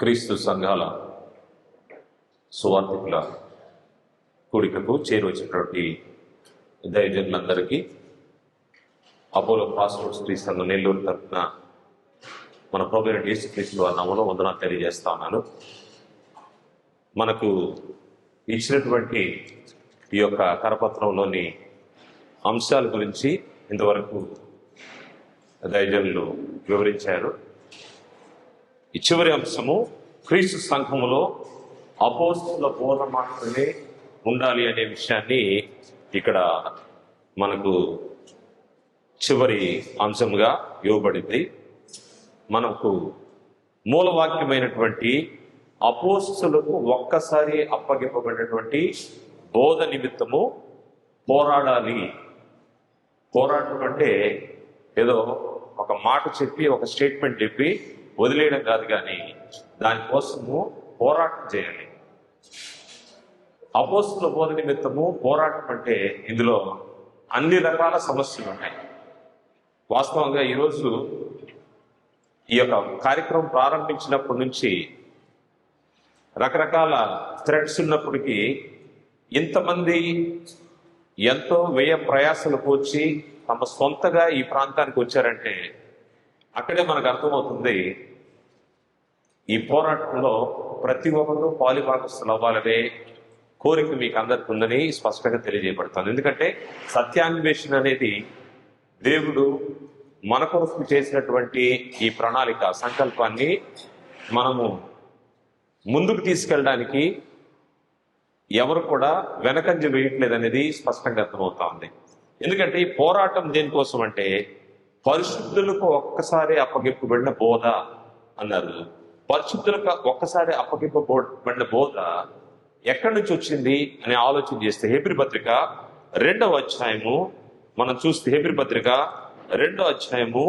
క్రీస్తు సంఘాల సువార్థికుల కూడికకు చేరువచ్చినటువంటి దైవజనులందరికీ Apollo passport స్త్రీ సంఘం నెల్లూరు తరఫున మన ప్రభు యేసు క్రీస్తు వారి నామంలో వందనాలు తెలియజేస్తా ఉన్నాను. మనకు ఇచ్చినటువంటి ఈ యొక్క కరపత్రంలోని అంశాల గురించి ఇంతవరకు దైవజనులు వివరించారు. ఈ చివరి అంశము క్రీస్తు సంఘములో అపోస్తుల బోధ మాత్రమే ఉండాలి అనే విషయాన్ని ఇక్కడ మనకు చివరి అంశంగా ఇవ్వబడింది. మనకు మూలవాక్యమైనటువంటి అపోస్తులకు ఒక్కసారి అప్పగింపబడినటువంటి బోధ నిమిత్తము పోరాడాలి. పోరాటం అంటే ఏదో ఒక మాట చెప్పి ఒక స్టేట్మెంట్ చెప్పి వదిలేయడం కాదు కానీ దానికోసము పోరాటం చేయాలి. అపోస్తుల బోధ నిమిత్తము పోరాటం అంటే ఇందులో అన్ని రకాల సమస్యలు ఉన్నాయి. వాస్తవంగా ఈరోజు ఈ యొక్క కార్యక్రమం ప్రారంభించినప్పటి నుంచి రకరకాల థ్రెడ్స్ ఉన్నప్పటికీ ఇంతమంది ఎంతో వ్యయ ప్రయాసలు కూర్చి తమ సొంతగా ఈ ప్రాంతానికి వచ్చారంటే అక్కడే మనకు అర్థమవుతుంది ఈ పోరాటంలో ప్రతి ఒక్కరూ పాలిభాగస్తులు అవ్వాలనే కోరిక మీకు అందరికి ఉందని స్పష్టంగా తెలియజేయబడుతుంది. ఎందుకంటే సత్యాన్వేషణ అనేది దేవుడు మన కొరకు చేసినటువంటి ఈ ప్రణాళిక సంకల్పాన్ని మనము ముందుకు తీసుకెళ్ళడానికి ఎవరు కూడా వెనకంజ వేయట్లేదనేది స్పష్టంగా అర్థమవుతా ఉంది. ఎందుకంటే ఈ పోరాటం దేనికోసం అంటే పరిశుద్ధులకు ఒక్కసారి అప్పగింపబడిన బోధ అన్నారు. పరిశుద్ధులకు ఒక్కసారి అప్పగింపబడిన బోధ ఎక్కడి నుంచి వచ్చింది అని ఆలోచన చేస్తే హెబ్రి పత్రిక రెండవ అధ్యాయము మనం చూస్తే హెబ్రి పత్రిక రెండో అధ్యాయము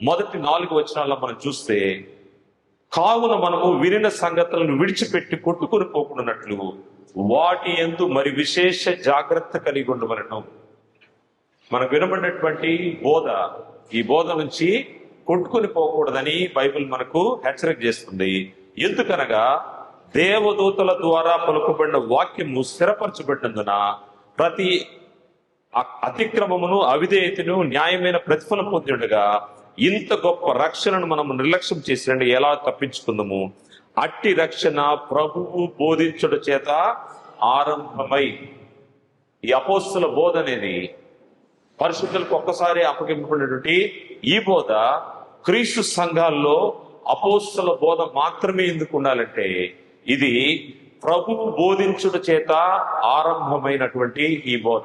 మొదటి నాలుగు వచనాల్లో మనం చూస్తే కావున మనము వినిన సంగతులను విడిచిపెట్టి కొట్టుకుని పోకుండానట్లు వాటి ఎందు మరి విశేష జాగ్రత్త కలిగి ఉండమనటం మనకు వినబడినటువంటి బోధ ఈ బోధ నుంచి కొట్టుకుని పోకూడదని బైబిల్ మనకు హెచ్చరిక చేస్తుంది. ఎందుకనగా దేవదూతల ద్వారా పలుకుబడిన వాక్యము స్థిరపరచబడినందున ప్రతి అతిక్రమమును అవిధేయతను న్యాయమైన ప్రతిఫలం పొందిండగా ఇంత గొప్ప రక్షణను మనం నిర్లక్ష్యం చేసినండి ఎలా తప్పించుకుందాము? అట్టి రక్షణ ప్రభువు బోధించడం చేత ఆరంభమై ఈ అపోస్తుల బోధ అనేది పరిశుద్ధులకు ఒక్కసారి అప్పగింపబడినటువంటి ఈ బోధ క్రీస్తు సంఘాల్లో అపోస్తుల బోధ మాత్రమే ఎందుకు ఉండాలంటే ఇది ప్రభువు బోధించుట చేత ఆరంభమైనటువంటి ఈ బోధ.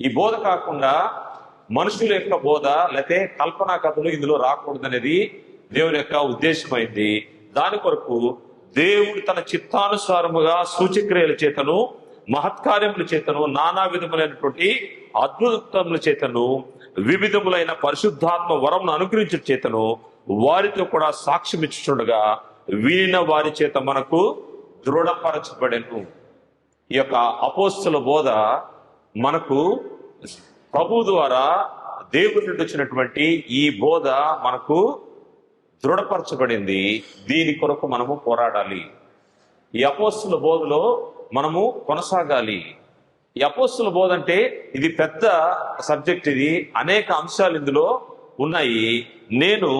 ఈ బోధ కాకుండా మనుషుల యొక్క బోధ లేకపోతే కల్పనా కథలు ఇందులో రాకూడదనేది దేవుని యొక్క ఉద్దేశమైంది. దాని కొరకు దేవుడు తన చిత్తానుసారముగా సూచక్రియల చేతను మహత్కార్యముల చేతను నానా విధములైనటువంటి అద్భుతముల చేతను వివిధములైన పరిశుద్ధాత్మ వరమును అనుగ్రహించిన చేతను వారితో కూడా సాక్ష్యం ఇచ్చుండగా వినిన వారి చేత మనకు దృఢపరచబడెను. ఈ యొక్క అపోస్తుల బోధ మనకు ప్రభు ద్వారా దేవుడి నుండి వచ్చినటువంటి ఈ బోధ మనకు దృఢపరచబడింది. దీని కొరకు మనము పోరాడాలి. ఈ అపోస్తుల బోధలో మనము కొనసాగాలి. ఈ అపోస్తుల బోధ అంటే ఇది పెద్ద సబ్జెక్ట్ ఇది. అనేక అంశాలు ఇందులో ఉన్నాయి. నేను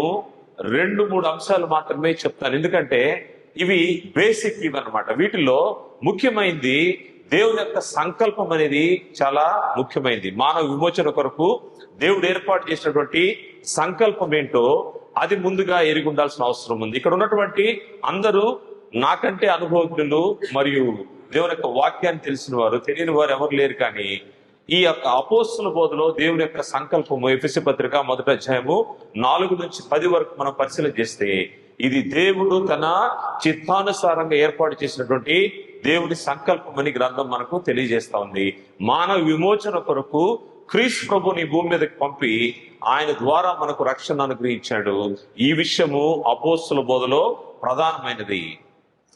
రెండు మూడు అంశాలు మాత్రమే చెప్తాను. ఎందుకంటే ఇవి బేసిక్ ఇవి అనమాట వీటిలో ముఖ్యమైనది దేవుని యొక్క సంకల్పం అనేది చాలా ముఖ్యమైనది మానవ విమోచన కొరకు దేవుడు ఏర్పాటు చేసినటువంటి సంకల్పం ఏంటో అది ముందుగా ఎరిగి ఉండాల్సిన అవసరం ఉంది. ఇక్కడ ఉన్నటువంటి అందరూ నాకంటే అనుభవజ్ఞులు మరియు దేవుని యొక్క వాక్యాన్ని తెలిసిన వారు తెలియని వారు ఎవరు లేరు కానీ ఈ యొక్క అపోస్తుల బోధలో దేవుని యొక్క సంకల్పము ఎఫ్ఎసి పత్రిక మొదటి అధ్యాయము నాలుగు నుంచి పది వరకు మనం పరిశీలన చేస్తే ఇది దేవుడు తన చిత్తానుసారంగా ఏర్పాటు చేసినటువంటి దేవుని సంకల్పం అని గ్రంథం మనకు తెలియజేస్తా ఉంది. మానవ విమోచన కొరకు క్రీస్తు ప్రభుని భూమి మీదకి పంపి ఆయన ద్వారా మనకు రక్షణ అనుగ్రహించాడు. ఈ విషయము అపోస్తుల బోధలో ప్రధానమైనది.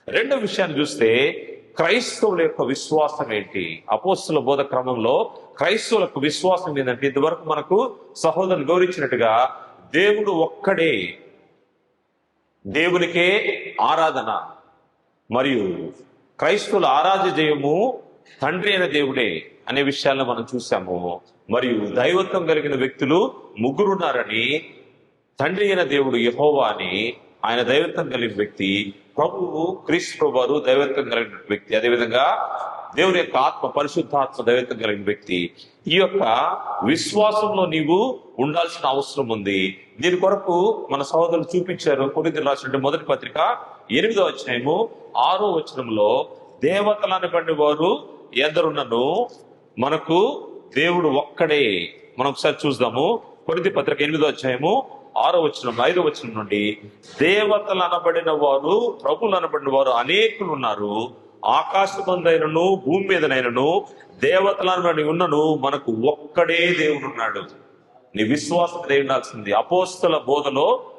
రెండో విషయాన్ని చూస్తే క్రైస్తవుల యొక్క విశ్వాసం ఏంటి? అపోస్తుల బోధ క్రమంలో క్రైస్తవులకు విశ్వాసం ఏంటంటే ఇంతవరకు మనకు సహోదరులు గౌరవించినట్టుగా దేవుడు ఒక్కడే. దేవునికే ఆరాధన. మరియు క్రైస్తవుల ఆరాధ్య జయము తండ్రి అయిన దేవుడే అనే విషయాలను మనం చూసాము మరియు దైవత్వం కలిగిన వ్యక్తులు ముగ్గురున్నారని తండ్రి అయిన దేవుడు యహోవా అని ఆయన దైవత్వం కలిగిన వ్యక్తి ప్రభువు క్రీస్తు ప్రభు వారు దైవత్వం కలిగిన వ్యక్తి. అదేవిధంగా దేవుని యొక్క ఆత్మ పరిశుద్ధాత్మ దైవత్వం కలిగిన వ్యక్తి. ఈ యొక్క విశ్వాసంలో నీవు ఉండాల్సిన అవసరం ఉంది. దీని కొరకు మన సహోదరులు చూపించారు. కొరింథీయులకు రాసిన మొదటి పత్రిక ఎనిమిదో వచ్చినము ఆరో వచనంలో దేవతలను బండి వారు ఎందరున్నను మనకు దేవుడు ఒక్కడే. మనం ఒకసారి చూద్దాము. కొరింథీ పత్రిక ఎనిమిదో అధ్యాయము ఆరో వచ్చిన ఐదో వచ్చిన నుండి దేవతలు అనబడిన వారు ప్రభులు అనబడిన వారు అనేకులు ఉన్నారు. ఆకాశమందైనను భూమి మీదనైనను దేవతలను ఉన్నను మనకు ఒక్కడే దేవుడు ఉన్నాడు. నీ విశ్వాసం ఉండాల్సింది అపోస్తల బోధలో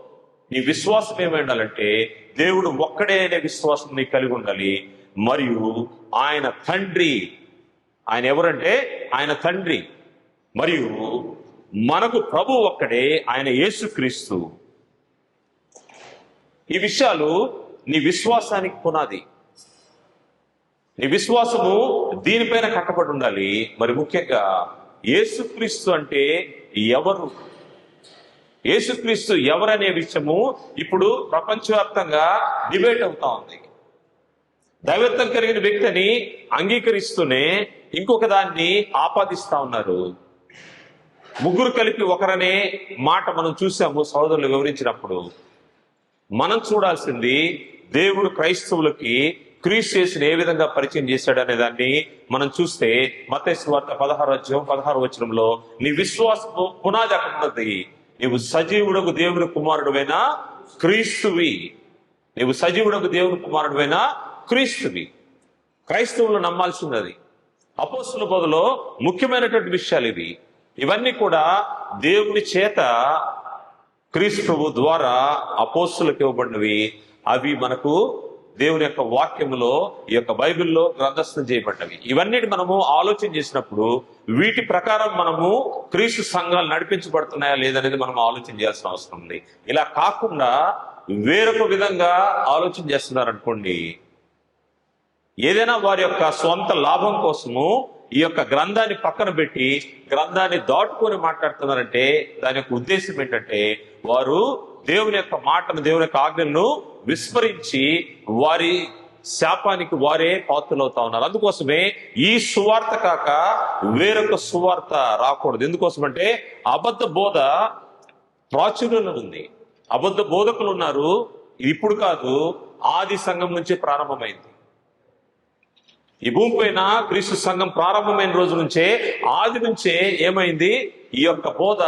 నీ విశ్వాసం ఏమై ఉండాలంటే దేవుడు ఒక్కడే అనే విశ్వాసం నీకు కలిగి ఉండాలి. మరియు ఆయన తండ్రి ఆయన ఎవరంటే ఆయన తండ్రి. మరియు మనకు ప్రభు ఒక్కడే ఆయన యేసుక్రీస్తు. ఈ విషయాలు నీ విశ్వాసానికి పునాది. నీ విశ్వాసము దీనిపైన కట్టబడి ఉండాలి. మరి ముఖ్యంగా యేసుక్రీస్తు అంటే ఎవరు? యేసుక్రీస్తు ఎవరనే విషయము ఇప్పుడు ప్రపంచవ్యాప్తంగా డిబేట్ అవుతా ఉంది. దైవత్వం కలిగిన వ్యక్తిని అంగీకరిస్తూనే ఇంకొక దాన్ని ఆపాదిస్తా ఉన్నారు. ముగ్గురు కలిపి ఒకరనే మాట మనం చూసాము సోదరులు వివరించినప్పుడు. మనం చూడాల్సింది దేవుడు క్రైస్తవులకి క్రీస్తు చేసిన ఏ విధంగా పరిచయం చేశాడు అనే దాన్ని మనం చూస్తే మతేసు వార్త పదహారు అధ్యాయం పదహారు వచనంలో నీ విశ్వాసము పునాది అక్కడ ఉన్నది నీవు సజీవుడకు దేవుని కుమారుడువైనా క్రీస్తువి. నీవు సజీవుడకు దేవుని కుమారుడువైనా క్రీస్తువి. క్రైస్తవులు నమ్మాల్సినది అపోస్తుల బదులో ముఖ్యమైనటువంటి విషయాలు ఇవి. ఇవన్నీ కూడా దేవుని చేత క్రీస్తువు ద్వారా అపోస్తులకు ఇవ్వబడినవి. అవి మనకు దేవుని యొక్క వాక్యములో ఈ యొక్క బైబిల్లో గ్రంథస్థం చేయబడ్డవి. ఇవన్నీ మనము ఆలోచన చేసినప్పుడు వీటి ప్రకారం మనము క్రీస్తు సంఘాలు నడిపించబడుతున్నాయా లేదనేది మనం ఆలోచన చేయాల్సిన అవసరం ఉంది. ఇలా కాకుండా వేరొక విధంగా ఆలోచన చేస్తున్నారు అనుకోండి ఏదైనా వారి యొక్క సొంత లాభం కోసము ఈ యొక్క గ్రంథాన్ని పక్కన పెట్టి గ్రంథాన్ని దాటుకొని మాట్లాడుతున్నారంటే దాని యొక్క ఉద్దేశం ఏంటంటే వారు దేవుని యొక్క మాటను దేవుని యొక్క ఆజ్ఞలను విస్మరించి వారి శాపానికి వారే పాత్రలవుతా ఉన్నారు. అందుకోసమే ఈ సువార్త కాక వేరొక సువార్త రాకూడదు. ఎందుకోసం అంటే అబద్ధ బోధ ప్రాచుర్యంలో ఉంది. అబద్ధ బోధకులు ఉన్నారు. ఇప్పుడు కాదు ఆది సంఘం నుంచి ప్రారంభమైంది. ఈ భూమి పైన క్రీస్తు సంఘం ప్రారంభమైన రోజు నుంచే ఆది నుంచే ఏమైంది? ఈ యొక్క బోధ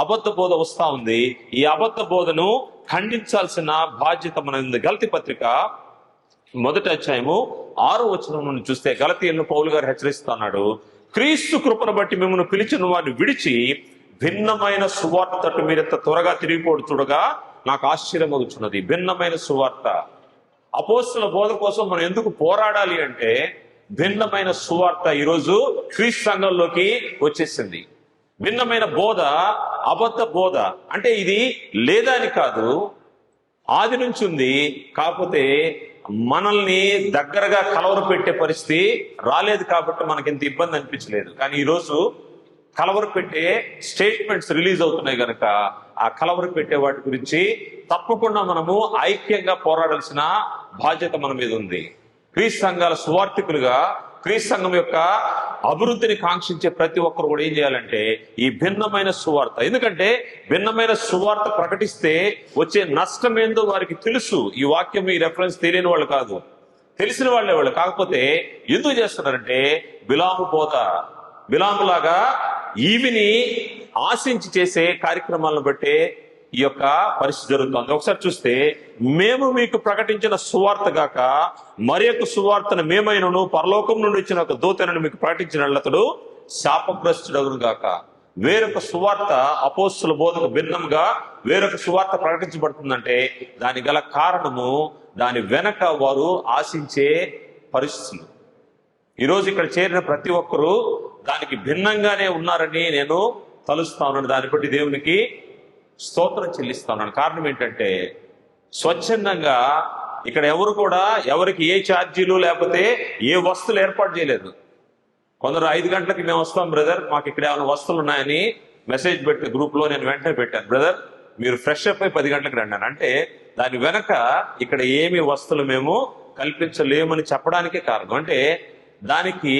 అబద్ధ బోధ వస్తా ఉంది. ఈ అబద్ధ బోధను ఖండించాల్సిన బాధ్యత మనది ఉంది. గలతి పత్రిక మొదటి అధ్యాయము ఆరో వచనం నుండి చూస్తే గలతీయులను పౌలు గారు హెచ్చరిస్తున్నాడు క్రీస్తు కృపను బట్టి మిమ్మల్ని పిలిచిన వారిని విడిచి భిన్నమైన సువార్త తట్టు మీరెంత త్వరగా తిరిగిపోడు చూడగా నాకు ఆశ్చర్యం అవుతున్నది భిన్నమైన సువార్త. అపోస్తుల బోధ కోసం మనం ఎందుకు పోరాడాలి అంటే భిన్నమైన సువార్త ఈరోజు క్రీస్తు సంఘంలోకి వచ్చేసింది. భిన్నమైన బోధ అబద్ధ బోధ. అంటే ఇది లేదని కాదు ఆది నుంచి ఉంది. కాకపోతే మనల్ని దగ్గరగా కలవర పెట్టే పరిస్థితి రాలేదు కాబట్టి మనకింత ఇబ్బంది అనిపించలేదు. కానీ ఈరోజు కలవర పెట్టే స్టేట్మెంట్స్ రిలీజ్ అవుతున్నాయి కనుక ఆ కలవర పెట్టే వాటి గురించి తప్పకుండా మనము ఐక్యంగా పోరాడాల్సిన బాధ్యత మన మీద ఉంది. క్రీస్ సంఘాల సువార్థికులుగా క్రీస్తు సంఘం యొక్క అభివృద్ధిని కాంక్షించే ప్రతి ఒక్కరు కూడా ఏం చేయాలంటే ఈ భిన్నమైన సువార్త. ఎందుకంటే భిన్నమైన సువార్త ప్రకటిస్తే వచ్చే నష్టం ఏందో వారికి తెలుసు. ఈ వాక్యం ఈ రెఫరెన్స్ తెలియని వాళ్ళు కాదు. తెలిసిన వాళ్ళే వాళ్ళు. కాకపోతే ఎందుకు చేస్తున్నారంటే బిలాము పోత బిలాములాగా ఈవిని ఆశించి చేసే కార్యక్రమాలను బట్టే ఈ యొక్క పరిస్థితి జరుగుతుంది. ఒకసారి చూస్తే మేము మీకు ప్రకటించిన సువార్త గాక మరి యొక్క సువార్తను మేమైనను పరలోకం నుండి వచ్చిన ఒక దూతనని మీకు ప్రకటించిన అతడు శాపగ్రస్తుడగును గాక. వేరొక సువార్త అపోస్తుల బోధకు భిన్నంగా వేరొక సువార్త ప్రకటించబడుతుందంటే దాని గల కారణము దాని వెనక వారు ఆశించే పరిస్థితులు. ఈరోజు ఇక్కడ చేరిన ప్రతి ఒక్కరూ దానికి భిన్నంగానే ఉన్నారని నేను తలుస్తా ఉన్నాను దాన్ని బట్టి దేవునికి స్తోత్రం చెల్లిస్తా ఉన్నాను కారణం ఏంటంటే స్వచ్ఛందంగా ఇక్కడ ఎవరు కూడా ఎవరికి ఏ ఛార్జీలు లేకపోతే ఏ వస్తువులు ఏర్పాటు చేయలేదు. కొందరు ఐదు గంటలకి మేము వస్తాం బ్రదర్ మాకు ఇక్కడ ఏమైనా వస్తువులు ఉన్నాయని మెసేజ్ పెట్టి గ్రూప్లో నేను వెంటనే పెట్టాను. బ్రదర్ మీరు ఫ్రెష్ అప్ అయి పది గంటలకు రండి అంటే దాని వెనక ఇక్కడ ఏమి వస్తువులు మేము కల్పించలేమని చెప్పడానికే కారణం. అంటే దానికి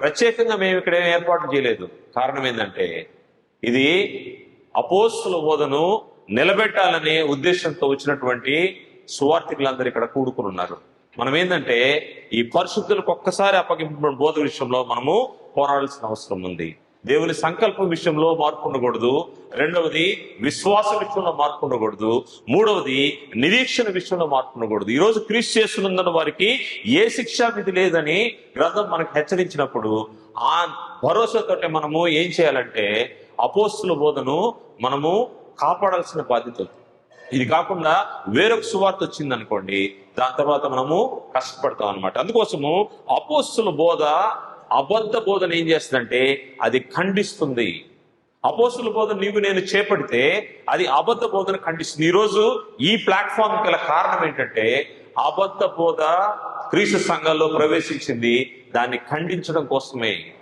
ప్రత్యేకంగా మేము ఇక్కడ ఏం ఏర్పాటు చేయలేదు. కారణం ఏంటంటే ఇది అపోస్తుల బోధను నిలబెట్టాలనే ఉద్దేశంతో వచ్చినటువంటి సువార్థికులందరూ ఇక్కడ కూడుకుని ఉన్నారు. మనం ఏంటంటే ఈ పరిశుద్ధులకు ఒక్కసారి అప్పగింపబడిన బోధ విషయంలో మనము పోరాడాల్సిన అవసరం ఉంది. దేవుని సంకల్పం విషయంలో మార్పు ఉండకూడదు. రెండవది విశ్వాస విషయంలో మార్పు ఉండకూడదు. మూడవది నిరీక్షణ విషయంలో మార్పు ఉండకూడదు. ఈరోజు క్రీస్ చేస్తున్నందున వారికి ఏ శిక్షా విధి లేదని గ్రంథం మనకు హెచ్చరించినప్పుడు ఆ భరోసాతోటి మనము ఏం చేయాలంటే అపోస్తుల బోధను మనము కాపాడాల్సిన బాధ్యత ఇది కాకుండా వేరొక సువార్త వచ్చింది అనుకోండి దాని తర్వాత మనము కష్టపడతాం అనమాట అందుకోసము అపోస్తుల బోధ అబద్ధ బోధన ఏం చేస్తుందంటే అది ఖండిస్తుంది. అపోసుల బోధన నీవు నేను చేపడితే అది అబద్ధ బోధన ఖండిస్తుంది. ఈరోజు ఈ ప్లాట్ఫామ్ గల కారణం ఏంటంటే అబద్ధ బోధ క్రీస్తు సంఘంలో ప్రవేశించింది. దాన్ని ఖండించడం కోసమే.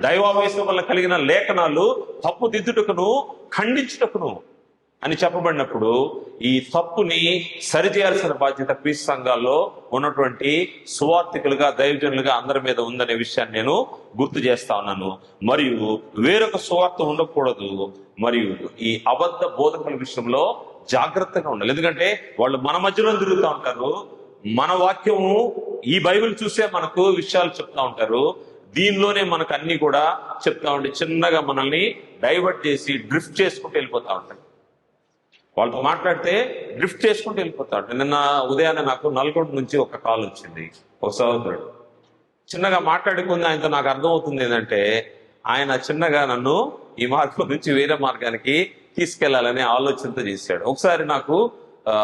దైవావేశం వల్ల కలిగిన లేఖనాలు తప్పు దిద్దుటకును ఖండించుటకును. అని చెప్పబడినప్పుడు ఈ తప్పుని సరిచేయాల్సిన బాధ్యత క్రీస్తు సంఘాల్లో ఉన్నటువంటి సువార్థికులుగా దైవజనులుగా అందరి మీద ఉందనే విషయాన్ని నేను గుర్తు చేస్తా ఉన్నాను. మరియు వేరొక సువార్త ఉండకూడదు. మరియు ఈ అబద్ధ బోధకుల విషయంలో జాగ్రత్తగా ఉండాలి. ఎందుకంటే వాళ్ళు మన మధ్యలో తిరుగుతూ ఉంటారు. మన వాక్యము ఈ బైబిల్ చూసే మనకు విషయాలు చెప్తా ఉంటారు. దీనిలోనే మనకు అన్ని కూడా చెప్తా ఉంటే చిన్నగా మనల్ని డైవర్ట్ చేసి డ్రిఫ్ట్ చేసుకుంటూ వెళ్ళిపోతా ఉంటాయి. వాళ్ళతో మాట్లాడితే డ్రిఫ్ట్ చేసుకుంటూ వెళ్ళిపోతాడు. నిన్న ఉదయాన్నే నాకు నల్గొండ నుంచి ఒక కాల్ వచ్చింది. ఒక సహోదరుడు. చిన్నగా మాట్లాడుకుంది ఆయనతో నాకు అర్థమవుతుంది ఏంటంటే ఆయన చిన్నగా నన్ను ఈ మార్గం నుంచి వేరే మార్గానికి తీసుకెళ్ళాలనే ఆలోచనతో చేశాడు. ఒకసారి నాకు ఆ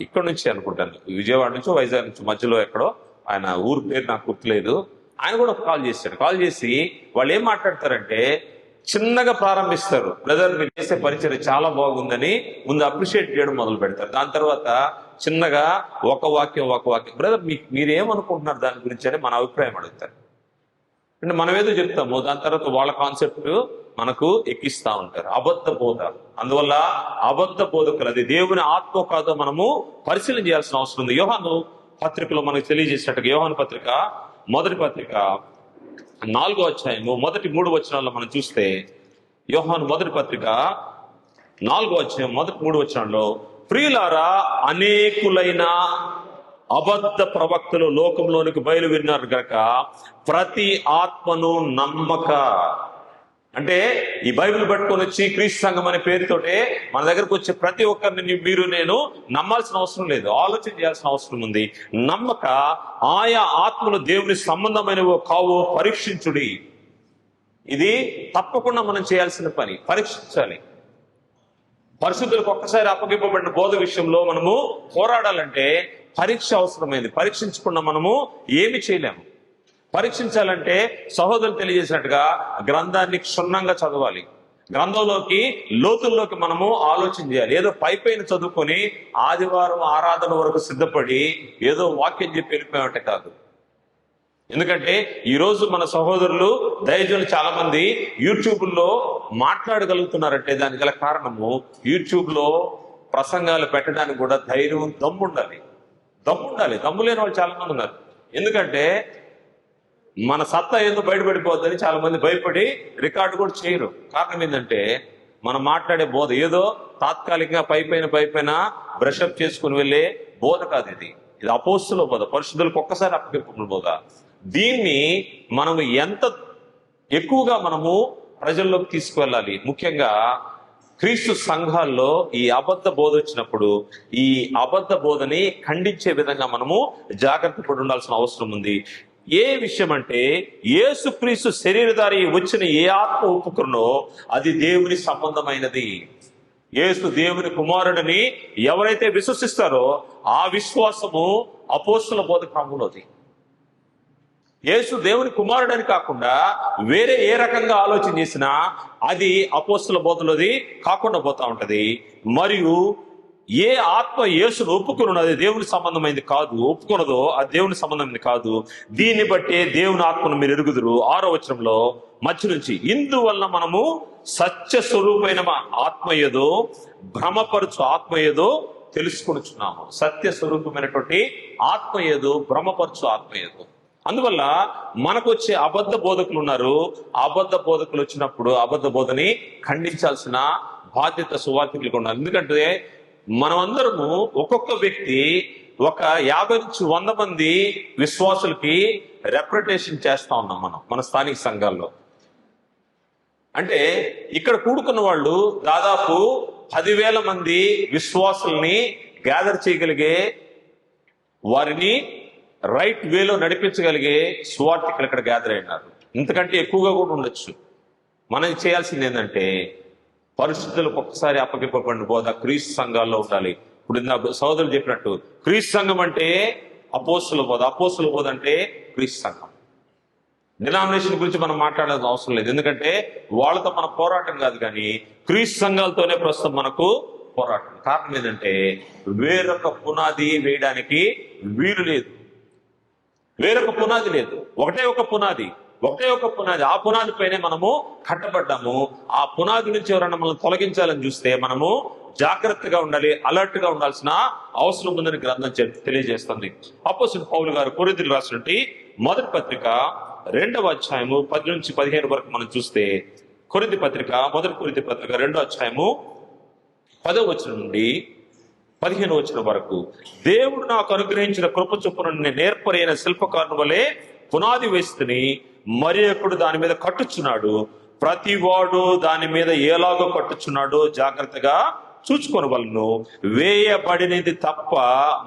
ఇక్కడ నుంచి అనుకుంటాను. విజయవాడ నుంచి వైజాగ్ నుంచి మధ్యలో ఎక్కడో ఆయన ఊరు పేరు నాకు గుర్తులేదు. ఆయన కూడా ఒక కాల్ చేశాడు. కాల్ చేసి వాళ్ళు ఏం మాట్లాడతారంటే చిన్నగా ప్రారంభిస్తారు. బ్రదర్ మీరు చేసే పరిచయం చాలా బాగుందని ముందు అప్రిషియేట్ చేయడం మొదలు పెడతారు. దాని తర్వాత చిన్నగా ఒక వాక్యం ఒక వాక్యం. బ్రదర్ మీ మీరేమనుకుంటున్నారు దాని గురించి అని మన అభిప్రాయం అడుగుతారు. అంటే మనం ఏదో చెప్తాము దాని తర్వాత వాళ్ళ కాన్సెప్ట్ మనకు ఎక్కిస్తా ఉంటారు. అబద్ధ బోధ. అందువల్ల అబద్ధ బోధకులు అది దేవుని ఆత్మ కాదో మనము పరిశీలన చేయాల్సిన అవసరం ఉంది. యోహాను పత్రికలో మనకు తెలియజేసినట్టుగా యోహాను పత్రిక మొదటి పత్రిక నాలుగో అధ్యాయము మొదటి మూడు వచనాల్లో మనం చూస్తే యోహాను మొదటి పత్రిక నాలుగో అధ్యాయం మొదటి మూడు వచనాల్లో ప్రియులారా అనేకులైన అబద్ధ ప్రవక్తలు లోకంలోనికి బయలువెరినారు గనక ప్రతి ఆత్మను నమ్మక. అంటే ఈ బైబిల్ పట్టుకొని వచ్చి క్రీస్తు సంఘం అనే పేరుతోటే మన దగ్గరకు వచ్చే ప్రతి ఒక్కరిని మీరు నేను నమ్మాల్సిన అవసరం లేదు. ఆలోచన చేయాల్సిన అవసరం ఉంది. నమ్మక ఆయా ఆత్మలు దేవుని సంబంధమైనవో కావో పరీక్షించుడి. ఇది తప్పకుండా మనం చేయాల్సిన పని. పరీక్షించాలి. పరిశుద్ధులకు ఒక్కసారి అప్పగింపబడిన బోధ విషయంలో మనము పోరాడాలంటే పరీక్ష అవసరమైంది. పరీక్షించకుండా మనము ఏమి చేయలేము. పరీక్షించాలంటే సహోదరులు తెలియజేసినట్టుగా గ్రంథాన్ని క్షుణ్ణంగా చదవాలి. గ్రంథంలోకి లోతుల్లోకి మనము ఆలోచన చేయాలి. ఏదో పై పైన చదువుకొని ఆదివారం ఆరాధన వరకు సిద్ధపడి ఏదో వాక్యం చెప్పి వెళ్ళిపోయామంటే కాదు. ఎందుకంటే ఈరోజు మన సహోదరులు దయజనులు చాలా మంది యూట్యూబ్లో మాట్లాడగలుగుతున్నారంటే దానికి గల కారణము యూట్యూబ్లో ప్రసంగాలు పెట్టడానికి కూడా ధైర్యం దమ్ముండాలి. దమ్ముండాలి. దమ్ము దమ్ము లేని వాళ్ళు చాలా మంది ఉన్నారు. ఎందుకంటే మన సత్తా ఏదో బయటపడిపోద్దని చాలా మంది భయపడి రికార్డు కూడా చేయరు. కారణం ఏంటంటే మనం మాట్లాడే బోధ ఏదో తాత్కాలికంగా పై పైన పై పైన బ్రషప్ చేసుకుని వెళ్ళే బోధ కాదు ఇది. ఇది అపోస్తుల బోధ. పరిశుద్ధులకు ఒక్కసారి అప్పగింపు బోధ. దీన్ని మనము ఎంత ఎక్కువగా మనము ప్రజల్లోకి తీసుకువెళ్ళాలి? ముఖ్యంగా క్రీస్తు సంఘాల్లో ఈ అబద్ధ బోధ వచ్చినప్పుడు ఈ అబద్ధ బోధని ఖండించే విధంగా మనము జాగ్రత్త పడి ఉండాల్సిన అవసరం ఉంది. ఏ విషయం అంటే ఏసుక్రీస్తు శరీరధారి వచ్చిన ఏ ఆత్మ ఒప్పుకున్నో అది దేవుని సంబంధమైనది. ఏసు దేవుని కుమారుడిని ఎవరైతే విశ్వసిస్తారో ఆ విశ్వాసము అపోస్తుల బోధ క్రమంలోది యేసు దేవుని కుమారుడని కాకుండా వేరే ఏ రకంగా ఆలోచన చేసినా అది అపోస్తుల బోధలోది కాకుండా పోతా ఉంటది. మరియు ఏ ఆత్మ యేసును ఒప్పుకున్నది దేవుని సంబంధమైనది కాదు. ఒప్పుకున్నదో ఆ దేవుని సంబంధమైనది కాదు. దీన్ని బట్టే దేవుని ఆత్మను మీరు ఎరుగుదురు. ఆరో వచనంలో మధ్య నుంచి ఇందువల్ల మనము సత్య స్వరూపమైన ఆత్మ ఏదో భ్రమపరచు ఆత్మ ఏదో తెలుసుకొనిచున్నాము. సత్య స్వరూపమైనటువంటి ఆత్మ ఏదో భ్రమపరచు ఆత్మ ఏదో. అందువల్ల మనకు వచ్చే అబద్ధ బోధకులు ఉన్నారు అబద్ధ బోధకులు వచ్చినప్పుడు అబద్ధ బోధని ఖండించాల్సిన బాధ్యత సువార్థికులకు ఉన్నారు ఎందుకంటే మనమందరము ఒక్కొక్క వ్యక్తి ఒక యాభై నుంచి వంద మంది విశ్వాసులకి రిప్రజెంటేషన్ చేస్తా ఉన్నాం మనం మన స్థానిక సంఘాల్లో. అంటే ఇక్కడ కూడుకున్న వాళ్ళు దాదాపు పదివేల మంది విశ్వాసుల్ని గ్యాదర్ చేయగలిగే వారిని రైట్ వేలో నడిపించగలిగే సువార్థికులు ఇక్కడ గ్యాదర్ అయినారు. ఇంతకంటే ఎక్కువగా కూడా ఉండొచ్చు. మనం చేయాల్సింది ఏంటంటే పరిస్థితులకు ఒక్కసారి అప్పగింపబడిన బోధ క్రీస్తు సంఘాల్లో ఉండాలి. ఇప్పుడు ఇందా సోదరులు చెప్పినట్టు క్రీస్తు సంఘం అంటే అపోస్తుల బోధ అపోస్తుల బోధ అంటే క్రీస్తు సంఘం. డినామినేషన్ గురించి మనం మాట్లాడాల్సిన అవసరం లేదు. ఎందుకంటే వాళ్ళతో మన పోరాటం కాదు కానీ క్రీస్తు సంఘాలతోనే ప్రస్తుతం మనకు పోరాటం. కారణం ఏంటంటే వేరొక పునాది వేయడానికి వీలు లేదు. వేరొక పునాది లేదు. ఒకటే ఒక పునాది. ఒకే ఒక పునాది. ఆ పునాది పైనే మనము కట్టబడ్డాము. ఆ పునాది నుంచి ఎవరైనా మనల్ని తొలగించాలని చూస్తే మనము జాగ్రత్తగా ఉండాలి అలర్ట్గా ఉండాల్సిన అవసరం ఉందని గ్రంథం తెలియజేస్తుంది. అపోసిన పౌలు గారు కొరిదిలు రాసినట్టు మొదటి పత్రిక రెండవ అధ్యాయము పది నుంచి పదిహేను వరకు మనం చూస్తే కొరిది పత్రిక మొదటి కొరిది పత్రిక రెండో అధ్యాయము పదో వచ్చిన నుండి పదిహేను వచ్చిన వరకు. దేవుడు నాకు అనుగ్రహించిన కృప చొప్పున నేర్పరైన శిల్పకారుని వలె పునాది వేస్తుని మరి ఒకడు దాని మీద కట్టుచున్నాడు. ప్రతి వాడు దాని మీద ఎలాగో కట్టుచున్నాడో జాగ్రత్తగా చూచుకొనవలను. వేయబడినది తప్ప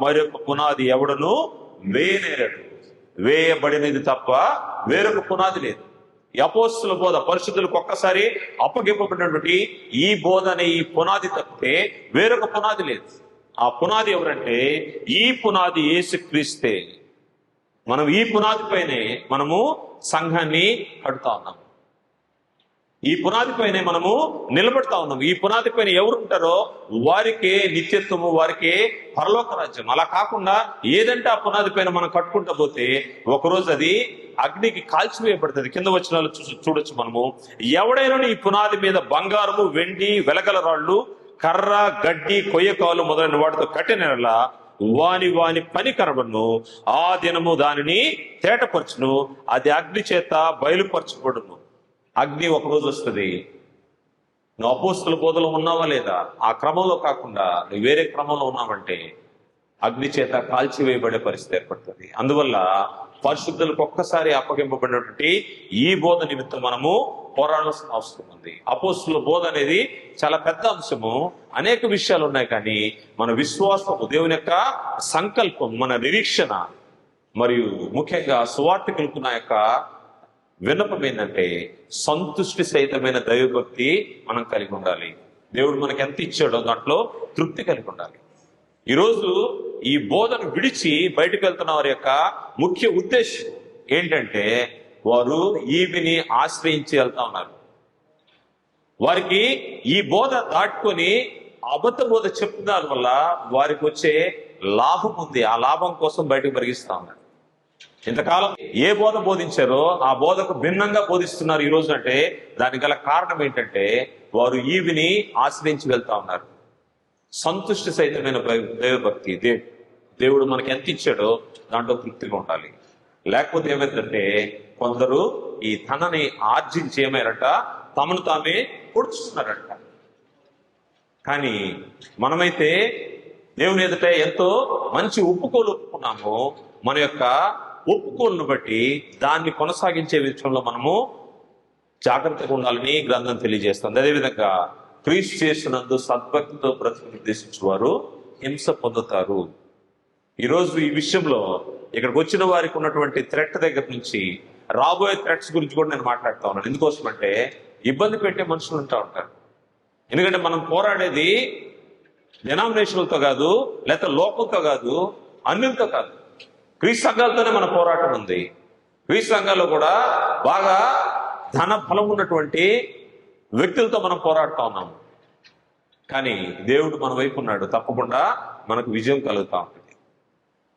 మరొక పునాది ఎవడను వేయనేరడు వేయబడినది తప్ప వేరొక పునాది లేదు. అపోస్తుల బోధ పరిశుద్ధులకు ఒక్కసారి అప్పగింపబడినటువంటి ఈ బోధ అనే ఈ పునాది తప్పితే వేరొక పునాది లేదు. ఆ పునాది ఎవరంటే ఈ పునాది ఏసుక్రీస్తే మనం ఈ పునాదిపైనే మనము సంఘాన్ని కడుతా ఉన్నాం. ఈ పునాదిపైనే మనము నిలబడతా ఉన్నాం. ఈ పునాది పైన ఎవరు ఉంటారో వారికే నిత్యత్వము వారికే పరలోక రాజ్యం. అలా కాకుండా ఏదంటే ఆ పునాది పైన మనం కట్టుకుంటా పోతే ఒకరోజు అది అగ్నికి కాల్చివేయబడుతుంది. కింద వచ్చిన వాళ్ళు చూ చూడొచ్చు మనము. ఎవడైనా ఈ పునాది మీద బంగారము వెండి వెలగల రాళ్ళు కర్ర గడ్డి కొయ్యకాలు మొదలైన వాటితో కట్టిన వాని వాని పని కనబడును ఆ దినము దానిని తేటపరచును అది అగ్ని చేత బయలుపరచబడును. అగ్ని ఒక రోజు వస్తుంది. నువ్వు అపోస్తుల బోధలో ఉన్నావా లేదా? ఆ క్రమంలో కాకుండా నువ్వు వేరే క్రమంలో ఉన్నావంటే అగ్ని చేత కాల్చివేయబడే పరిస్థితి ఏర్పడుతుంది. అందువల్ల పరిశుద్ధులకు ఒక్కసారి అప్పగింపబడినటువంటి ఈ బోధ నిమిత్తం మనము పోరాడాల్సిన అవసరం ఉంది. అపోస్తుల బోధ అనేది చాలా పెద్ద అంశము. అనేక విషయాలు ఉన్నాయి కానీ మన విశ్వాసము దేవుని యొక్క సంకల్పం మన నిరీక్షణ మరియు ముఖ్యంగా సువార్థికులకు నా యొక్క విన్నపం ఏంటంటే సంతుష్టి సహితమైన దైవభక్తి మనం కలిగి ఉండాలి. దేవుడు మనకి ఎంత ఇచ్చాడో దాంట్లో తృప్తి కలిగి ఉండాలి. ఈరోజు ఈ బోధను విడిచి బయటకు వెళ్తున్న వారి యొక్క ముఖ్య ఉద్దేశం ఏంటంటే వారు ఈవిని ఆశ్రయించి వెళ్తా ఉన్నారు. వారికి ఈ బోధ దాటుకొని అబద్ధ బోధ చెప్తున్నారు వల్ల వారికి వచ్చే లాభం ఉంది. ఆ లాభం కోసం బయటకు పరిగిస్తా ఉన్నారు. ఇంతకాలం ఏ బోధ బోధించారో ఆ బోధకు భిన్నంగా బోధిస్తున్నారు ఈ రోజు అంటే దానికి గల కారణం ఏంటంటే వారు ఈవిని ఆశ్రయించి వెళ్తా ఉన్నారు. సంతుష్టి సహితమైన దైవభక్తి దే దేవుడు మనకి ఎంత ఇచ్చాడో దాంట్లో తృప్తిగా ఉండాలి. లేకపోతే ఏమైందంటే కొందరు ఈ తనని ఆర్జించి ఏమైరట తమను తామే పొడుచుతున్నారంట కానీ మనమైతే దేవుని ఎదుట ఎంతో మంచి ఒప్పుకోలు ఒప్పుకున్నాము. మన యొక్క ఒప్పుకోలను బట్టి దాన్ని కొనసాగించే విషయంలో మనము జాగ్రత్తగా ఉండాలని గ్రంథం తెలియజేస్తుంది. అదేవిధంగా క్రీస్ చేసినందు సద్భక్తితో ప్రతి నిర్దేశించేవారు హింస పొందుతారు. ఈరోజు ఈ విషయంలో ఇక్కడికి వచ్చిన వారికి ఉన్నటువంటి థ్రెట్ దగ్గర నుంచి రాబోయే థ్రెట్స్ గురించి కూడా నేను మాట్లాడుతా ఉన్నాను. ఎందుకోసం అంటే ఇబ్బంది పెట్టే మనుషులు ఉంటా ఉంటారు. ఎందుకంటే మనం పోరాడేది డినామినేషన్లతో కాదు లేకపోతే లోకంతో కాదు అన్యులతో కాదు. క్రీస్తు సంఘాలతోనే మన పోరాటం ఉంది. క్రీస్తు సంఘాల్లో కూడా బాగా ధన బలం ఉన్నటువంటి వ్యక్తులతో మనం పోరాడుతా ఉన్నాము. కానీ దేవుడు మన వైపు ఉన్నాడు. తప్పకుండా మనకు విజయం కలుగుతా ఉంటుంది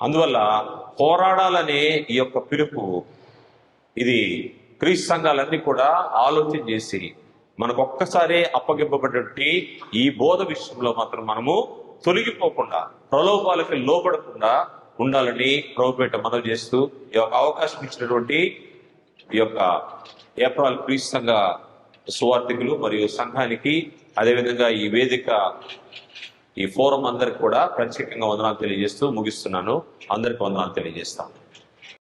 అందువల్ల పోరాడాలనే ఈ యొక్క పిలుపు ఇది క్రీస్తు సంఘాలన్నీ కూడా ఆలోచన చేసి మనకు ఒక్కసారే అప్పగింపబడినటువంటి ఈ బోధ విషయంలో మాత్రం మనము తొలగిపోకుండా ప్రలోభాలకి లోపడకుండా ఉండాలని ప్రభుపేట మనవి చేస్తూ ఈ యొక్క అవకాశం ఇచ్చినటువంటి ఈ యొక్క ఏప్రాల్ క్రీస్తు సంఘ సువార్థికులు మరియు సంఘానికి అదేవిధంగా ఈ వేదిక ఈ ఫోరం అందరికి కూడా ప్రత్యేకంగా వందనాలు తెలియజేస్తూ ముగిస్తున్నాను. అందరికి వందనాలు తెలియజేస్తాను.